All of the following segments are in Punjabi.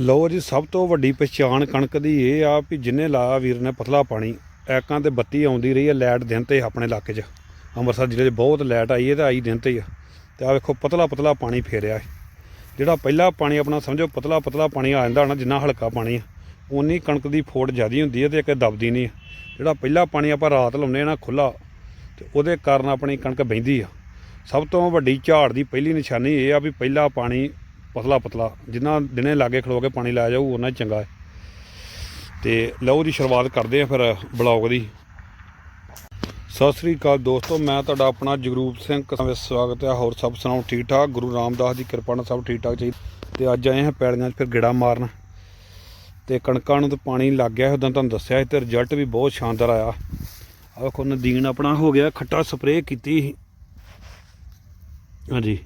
ਲਓ ਜੀ, ਸਭ ਤੋਂ ਵੱਡੀ ਪਛਾਣ ਕਣਕ ਦੀ ਇਹ ਆ ਵੀ ਜਿੰਨੇ ਲਾਇਆ ਵੀਰ ਨੇ ਪਤਲਾ ਪਾਣੀ, ਐਕਾਂ ਤੇ ਬੱਤੀ ਆਉਂਦੀ ਰਹੀ ਹੈ ਲਾਈਟ ਦਿਨ ਤੇ ਆਪਣੇ ਇਲਾਕੇ 'ਚ। ਅੰਮ੍ਰਿਤਸਰ ਜ਼ਿਲ੍ਹੇ 'ਚ ਬਹੁਤ ਲਾਈਟ ਆਈ ਹੈ ਤੇ ਆਈ ਦਿਨ ਤੇ ਹੀ ਆ। ਤੇ ਆ ਵੇਖੋ, ਪਤਲਾ ਪਤਲਾ ਪਾਣੀ ਫੇਰਿਆ ਜਿਹੜਾ ਪਹਿਲਾ ਪਾਣੀ ਆਪਣਾ ਸਮਝੋ, ਪਤਲਾ ਪਤਲਾ ਪਾਣੀ ਆ ਜਾਂਦਾ ਹੋਣਾ ਜਿੰਨਾ ਹਲਕਾ ਪਾਣੀ ਆ ਉਨੀ ਕਣਕ ਦੀ ਫੋੜ ਜ਼ਿਆਦੀ ਹੁੰਦੀ ਹੈ ਤੇ ਇੱਕ ਦਬਦੀ ਨਹੀਂ ਆ। ਜਿਹੜਾ ਪਹਿਲਾ ਪਾਣੀ ਆਪਾਂ ਰਾਤ ਲਾਉਂਦੇ ਆ ਨਾ ਖੁੱਲਾ ਤੇ ਉਹਦੇ ਕਾਰਨ ਆਪਣੀ ਕਣਕ ਬਹਿੰਦੀ ਆ। ਸਭ ਤੋਂ ਵੱਡੀ ਝਾੜ ਦੀ ਪਹਿਲੀ ਨਿਸ਼ਾਨੀ ਇਹ ਆ ਵੀ ਪਹਿਲਾ ਪਾਣੀ ਪਤਲਾ ਪਤਲਾ, ਜਿੰਨਾ ਦਿਨੇ ਲਾਗੇ ਖਲੋ ਕੇ ਪਾਣੀ ਲਾਇਆ ਜਾਊ ਉਹਨਾਂ ਹੀ ਚੰਗਾ ਹੈ। ਤੇ ਲਓ ਦੀ ਸ਼ੁਰੂਆਤ ਕਰਦੇ ਆ ਫਿਰ ਬਲੌਗ ਦੀ। ਸਤਿ ਸ੍ਰੀ ਅਕਾਲ ਦੋਸਤੋ, ਮੈਂ ਤੁਹਾਡਾ ਆਪਣਾ ਜਗਰੂਪ ਸਿੰਘ ਵਿੱਚ ਸਵਾਗਤ ਹੈ। ਹੋਰ ਸਭ ਸੁਣਾਓ, ਠੀਕ ਠਾਕ? ਗੁਰੂ ਰਾਮਦਾਸ ਦੀ ਕਿਰਪਾ ਨਾਲ ਸਭ ਠੀਕ ਠਾਕ ਚਾਹੀਦਾ। ਤੇ ਅੱਜ ਆਏ ਹਾਂ ਪੈਲੀਆਂ 'ਚ ਫਿਰ ਗੇੜਾ ਮਾਰਨ। ਤੇ ਕਣਕਾਂ ਨੂੰ ਤਾਂ ਪਾਣੀ ਲੱਗ ਗਿਆ ਉਦੋਂ ਤੁਹਾਨੂੰ ਦੱਸਿਆ ਸੀ ਤੇ ਰਿਜ਼ਲਟ ਵੀ ਬਹੁਤ ਸ਼ਾਨਦਾਰ ਆਇਆ। ਆਹ ਵੇਖੋ ਨਦੀਨ ਆਪਣਾ ਹੋ ਗਿਆ, ਖੱਟਾ ਸਪਰੇਅ ਕੀਤੀ ਸੀ। ਹਾਂਜੀ।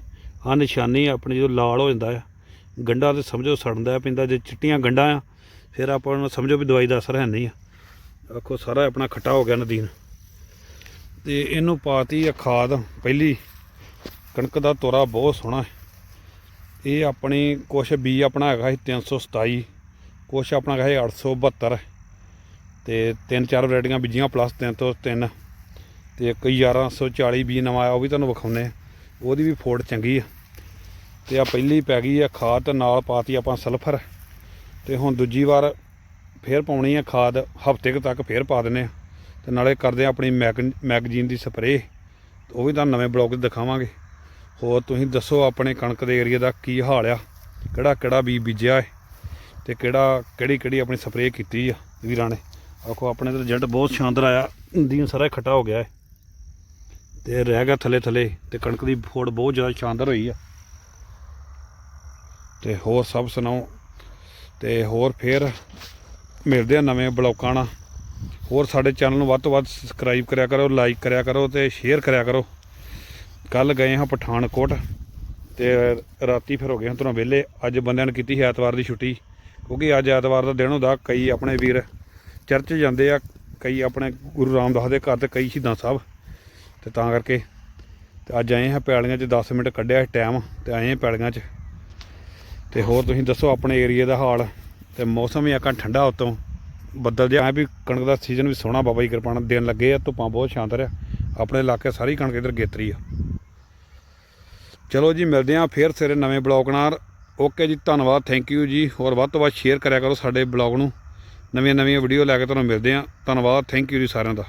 ਆਹ ਨਿਸ਼ਾਨੀ ਆਪਣੀ ਜਦੋਂ ਲਾਲ ਹੋ ਜਾਂਦਾ ਆ ਗੰਡਾ ਤੇ ਸਮਝੋ ਸੜਦਾ ਪੈਂਦਾ, ਜੇ ਚਿੱਟੀਆਂ ਗੰਡਾ ਆ, ਫਿਰ ਆਪਾਂ ਨੂੰ ਸਮਝੋ ਵੀ ਦਵਾਈ ਦਾ ਅਸਰ ਹੈ ਨਹੀਂ ਆ। ਆਖੋ ਸਾਰਾ ਆਪਣਾ ਖੱਟਾ ਹੋ ਗਿਆ ਨਦੀਨ। ਤੇ ਇਹਨੂੰ ਪਾਤੀ ਆ ਖਾਦ, ਪਹਿਲੀ ਕਣਕ ਦਾ ਤੋਰਾ ਬਹੁਤ ਸੋਹਣਾ ਹੈ। ਇਹ ਆਪਣੀ ਕੁਛ ਬੀ ਆਪਣਾ ਹੈਗਾ ਸੀ 327 ਕੁਛ ਆਪਣਾ ਹੈਗਾ ਸੀ 872 ਤੇ ਤਿੰਨ ਚਾਰ ਵੈਰਾਈਟੀਆਂ ਬੀਜੀਆਂ, ਪਲੱਸ ਤਿੰਨ ਤੋਂ ਤਿੰਨ। ਤੇ ਇੱਕ 1140 ਬੀ ਨਵਾਂ ਆਇਆ, ਉਹ ਵੀ ਤੁਹਾਨੂੰ ਵਿਖਾਉਨੇ ਆ ਉਹਦੀ ਵੀ ਫੋੜ ਚੰਗੀ ਆ। ਤੇ ਆ ਪਹਿਲੀ ਪੈ ਗਈ ਆ ਖਾਦ ਤੇ ਨਾਲ ਪਾਤੀ ਆਪਾਂ ਸਲਫਰ। ਤੇ ਹੁਣ ਦੂਜੀ ਵਾਰ ਫੇਰ ਪਾਉਣੀ ਆ ਖਾਦ, ਹਫ਼ਤੇ ਕੁ ਤੱਕ ਫੇਰ ਪਾ ਦਿੰਨੇ ਆ। ਤੇ ਨਾਲੇ ਕਰਦੇ ਆ ਆਪਣੀ ਮੈਗ, ਮੈਗਜ਼ੀਨ ਦੀ ਸਪਰੇਅ। ਉਹ ਵੀ ਤੁਹਾਨੂੰ ਨਵੇਂ ਬਲੌਗ 'ਚ ਦਿਖਾਵਾਂਗੇ। ਹੋਰ ਤੁਸੀਂ ਦੱਸੋ ਆਪਣੇ ਕਣਕ ਦੇ ਏਰੀਆ ਦਾ ਕੀ ਹਾਲ ਆ? ਕਿਹੜਾ ਕਿਹੜਾ ਬੀਜ ਬੀਜਿਆ ਹੈ ਤੇ ਕਿਹੜਾ, ਕਿਹੜੀ ਕਿਹੜੀ ਆਪਣੀ ਸਪਰੇਅ ਕੀਤੀ ਆ ਵੀਰਾਂ ਨੇ? ਆਖੋ, ਆਪਣੇ ਤੇ ਰਿਜ਼ਲਟ ਬਹੁਤ ਸ਼ਾਨਦਾਰ ਆਇਆ। ਦੀਨ ਸਾਰਾ ਹੀ ਖੱਟਾ ਹੋ ਗਿਆ ਹੈ ਤੇ ਰਹਿ ਗਿਆ ਥੱਲੇ ਥੱਲੇ ਤੇ ਕਣਕ ਦੀ ਫੋੜ ਬਹੁਤ ਜ਼ਿਆਦਾ ਸ਼ਾਨਦਾਰ ਹੋਈ ਆ। ਤੇ ਹੋਰ ਸਭ ਸੁਣਾਓ? ਤੇ ਹੋਰ ਫੇਰ ਮਿਲਦੇ ਆ ਨਵੇਂ ਬਲੌਕਾਂ ਨਾਲ। ਹੋਰ ਸਾਡੇ ਚੈਨਲ ਨੂੰ ਵੱਧ ਤੋਂ ਵੱਧ ਸਬਸਕ੍ਰਾਈਬ ਕਰਿਆ ਕਰੋ ਲਾਈਕ ਕਰਿਆ ਕਰੋ ਤੇ ਸ਼ੇਅਰ ਕਰਿਆ ਕਰੋ। ਕੱਲ ਗਏ ਹਾਂ ਪਠਾਨਕੋਟ ਤੇ ਰਾਤੀ ਫਿਰ ਹੋ ਗਏ ਹਾਂ ਤੁਹਾਨੂੰ ਵਿਹਲੇ। ਅੱਜ ਬੰਦਿਆਂ ਨੇ ਕੀਤੀ ਸੀ ਐਤਵਾਰ ਦੀ ਛੁੱਟੀ, ਕਿਉਂਕਿ ਅੱਜ ਐਤਵਾਰ ਦਾ ਦਿਨ ਹੁੰਦਾ, ਕਈ ਆਪਣੇ ਵੀਰ ਚਰਚ ਜਾਂਦੇ ਆ, ਕਈ ਆਪਣੇ ਗੁਰੂ ਰਾਮਦਾਸ ਦੇ ਘਰ ਤੇ ਕਈ ਸ਼ਹੀਦਾਂ ਸਾਹਿਬ। ਤੇ ਤਾਂ ਕਰਕੇ ਤੇ ਅੱਜ ਆਏ ਹਾਂ ਪੈਲੀਆਂ 'ਚ 10 ਮਿੰਟ ਕੱਢਿਆ ਟਾਈਮ ਤੇ ਆਏ ਹਾਂ ਪੈਲੀਆਂ 'ਚ। ਤੇ ਹੋਰ ਤੁਸੀਂ ਦੱਸੋ ਆਪਣੇ ਏਰੀਆ ਦਾ ਹਾਲ। ਤੇ ਮੌਸਮ ਵੀ ਆਕਾ ਠੰਡਾ ਉਤੋਂ। ਬੱਦਲ ਜਿਹਾ ਹੈ ਵੀ ਕਣਕ ਦਾ ਸੀਜ਼ਨ ਵੀ ਸੋਹਣਾ ਬਾਬਾ ਜੀ ਕਿਰਪਾ ਨਾਲ। ਦੇਣ ਲੱਗੇ ਆ, ਧੁੱਪਾਂ ਬਹੁਤ ਸ਼ਾਨਦਾਰ ਆ ਆਪਣੇ ਇਲਾਕੇ ਸਾਰੀ ਕਣਕ ਇਧਰ ਗੇਤਰੀ ਆ। ਚਲੋ ਜੀ, ਮਿਲਦੇ ਆ ਫੇਰ ਸਵੇਰੇ ਨਵੇਂ ਬਲੌਗ ਨਾਲ। ਓਕੇ ਜੀ, ਧੰਨਵਾਦ ਥੈਂਕ ਯੂ ਜੀ। ਹੋਰ ਵੱਧ ਤੋਂ ਵੱਧ ਸ਼ੇਅਰ ਕਰਿਆ ਕਰੋ ਸਾਡੇ ਬਲੌਗ ਨੂੰ। ਨਵੀਆਂ ਨਵੀਆਂ ਵੀਡੀਓ ਲੈ ਕੇ ਤੁਹਾਨੂੰ ਮਿਲਦੇ ਆ ਧੰਨਵਾਦ ਥੈਂਕ ਯੂ ਜੀ ਸਾਰਿਆਂ ਦਾ।